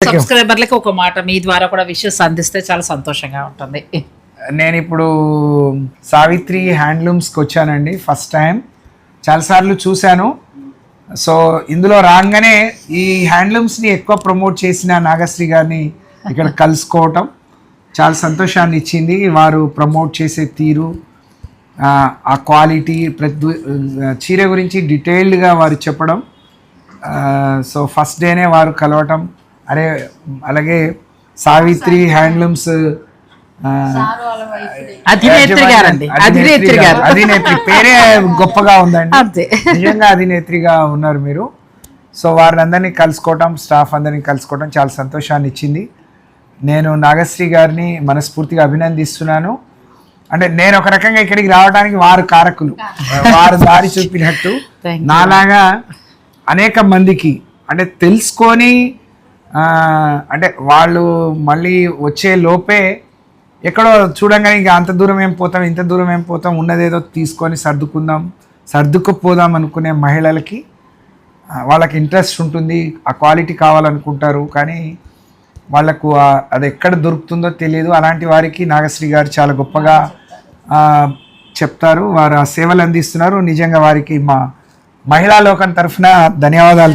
సబ్స్క్రైబర్లకి ఒక మాట మీ ద్వారా కూడా విషయస్ అందిస్తే చాలా సంతోషంగా ఉంటుంది. నేను ఇప్పుడు సావిత్రి హ్యాండ్లూమ్స్కి వచ్చానండి ఫస్ట్ టైం చాలాసార్లు చూశాను. సో ఇందులో రాగానే ఈ హ్యాండ్లూమ్స్ని ఎక్కువ ప్రమోట్ చేసిన నాగశ్రీ గారిని ఇక్కడ కలుసుకోవటం చాలా సంతోషాన్ని ఇచ్చింది. వారు ప్రమోట్ చేసే తీరు ఆ, ఆ క్వాలిటీ ప్రతి చీర గురించి డీటెయిల్డ్గా వారు చెప్పడం. సో ఫస్ట్ డేనే వారు కలవటం అరే అలాగే సావిత్రి హ్యాండ్లూమ్స్ అధినేత్రి గారండి. అధినేత్రి గారు. అధినేత్రి పేరే గొప్పగా ఉందండి. నిజంగా అధినేత్రిగా ఉన్నారు మీరు. సో వారిని అందరినీ కలుసుకోవటం స్టాఫ్ అందరినీ కలుసుకోవటం చాలా సంతోషాన్ని ఇచ్చింది. నేను నాగశ్రీ గారిని మనస్ఫూర్తిగా అభినందిస్తున్నాను. అంటే నేను ఒక రకంగా ఇక్కడికి రావడానికి వారు కారకులు. వారు దారి చూపినట్టు. నాలాగా అనేక మందికి అంటే తెలుసుకొని అంటే వాళ్ళు మళ్ళీ వచ్చే లోపే ఎక్కడో చూడంగానే ఇంకా అంత దూరం ఏం పోతాం ఇంత దూరం ఏం పోతాం ఉన్నదేదో తీసుకొని సర్దుకుందాం సర్దుకుపోదాం అనుకునే మహిళలకి వాళ్ళకి ఇంట్రెస్ట్ ఉంటుంది ఆ క్వాలిటీ కావాలనుకుంటారు కానీ వాళ్ళకు అది ఎక్కడ దొరుకుతుందో తెలియదు. అలాంటి వారికి నాగశ్రీ గారు చాలా గొప్పగా చెప్తారు వారు ఆ సేవలు అందిస్తున్నారు. నిజంగా వారికి మా మహిళా లోకం తరఫున ధన్యవాదాలు